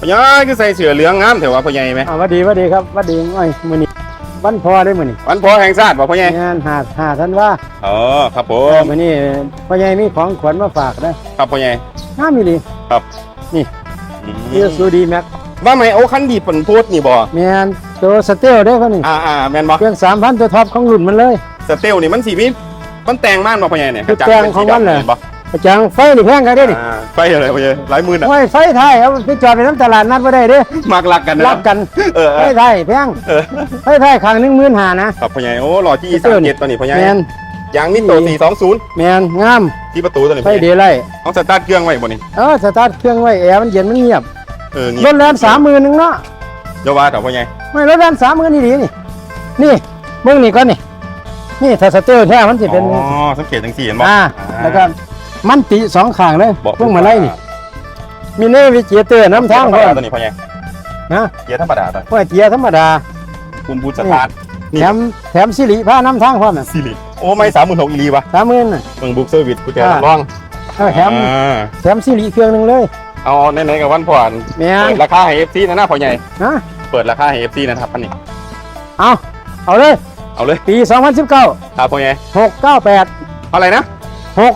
พ่อใหญ่คือใส่เสื้อเหลืองงามแถวว่าพ่อใหญ่ไหมอ่าหวัดดีหวัดดีครับหวัดดีโอ้ยมื้อนี้วันพอได้มื้อนี้วันพ่อแห่งชาติบ่พ่อใหญ่งานหาหาท่านว่าอ๋อครับผเออมมื้อนี้พ่อใหญ่มีของขวัญมาฝากนะครับพ่อใหญ่งามอีหลีอือีมซูดีแม็กว่าไหมโอ้คันดีเปิ่นโพดนี่บ่แม่นตัวสเตลเด้อพ่อนี่อ่าอ่าแม่นบ่เครื่อง3,000ตัวท็อปของรุ่นมันเลยสเตลนี่มันสีมีมันแต่งม่านบ่พ่อใหญ่เนี่ยคือแต่งของมันเหร อห็บ่ประจังไฟนี่แพงกันเด้อนี่อ่าไฟอะไรพ่อใหญ่หลายหมื่นอะโอ้ยไฟไทยเอาไปจอดไปน้ำตลาดนัดบ่ได้เด้อมากรักกันนะรักกันเออเอไฟอไทยแพงเออไฟไทยครั้งหนึง15,000นะ ครับพ่อใหญ่โอ้หล่อที่สเตลนี่37ตัวนี้พ่อใหญ่แม่นยางมิโต420แม่นงามที่ประตูตัวนี้ไฟเดย์ไลท์ต้องสตาร์ทเครื่องไว้บ่นี่เออสตาร์ทเครื่องไว้แอร์มันเย็นมันเงียบเออรงี้ถแล่น30,000นึงเนาะเดี๋ยวว่าเถอะพ่อใหญ่ไม่รถแล่น30,000นี่ดีนี่ นี่เบิ่งนี่ก่อนนี่นี่ถ้าสเตลแท้มันสิเป็นอ๋อสังเกตจังซี่เห็นบ่อ่าแล้วก็ มันติสองข้างเลยบอกพวกมาไล่นี่มีเนวิเจเตอร์น้ำทางเกีพ่ยอร์ธรรมดาตัวนี้พ่อใหญ่นะเกียร์ธรรมดาตัวว่าเกียร์ธรรมดา คุมบูทสตาร์ทนี่แถมแถมสิริผ้าน้ำทางพ่อน่ะซีรีส์โอ้ไม่สามหมื่นหกอีลีวะสามหมื่นน่ะเมืองบุ๊กเซอร์วิสกูแจอ่าลองเออแถมอ่าแถมสิริเครื่องหนึงเลย เอาไหนๆกับวันผ่อนแม่เปินดราคาให้เอฟซีนะหน้าพ่อใหญ่นะเปิดราคาให้เอฟซีนะครับพันนี้เอาเอาเลย เอาเลยปี2019ครับพ่อใหญ่698เท่าไหร่นะ698 หก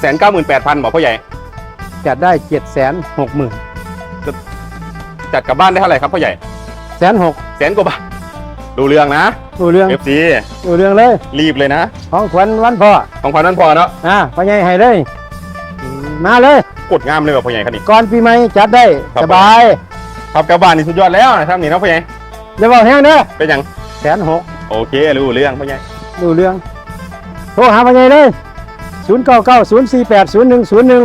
แสนเก้าหมื่นแปดพันบอกพ่อใหญ่ จัดได้760,000จัดกลับบ้านได้เท่าไหร่ครับพ่อใหญ่แสนหกแสนกว่าบาทดูเรื่องนะ ดูเรื่องเอฟซีดูเรื่องเลย รีบเลยนะ ของขวัญวันพ่อของขวัญนั้นพอเนาะอ่าพ่อใหญ่ให้เลย มาเลย กดงามเลยว่ะพ่อใหญ่คันนี้ ก่อนปีใหม่จัดได้ครับ สบายขับกลับบ้านนี่สุดยอดแล้วนะครับนี่นะพ่อใหญ่อย่าบอกแห้งเด้อเป็นยังแสนหกโอเครู้เรื่องพ่อใหญ่ดูเรื่อง โทรหาพ่อใหญ่เลย ศูนย์เก้าเก้าศูนย์สี่แปดศูนย์หนึ่งศูนย์หนึ่ง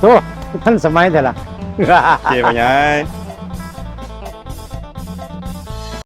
โทรท่านสมัยแต่ละเคพ่อใหญ่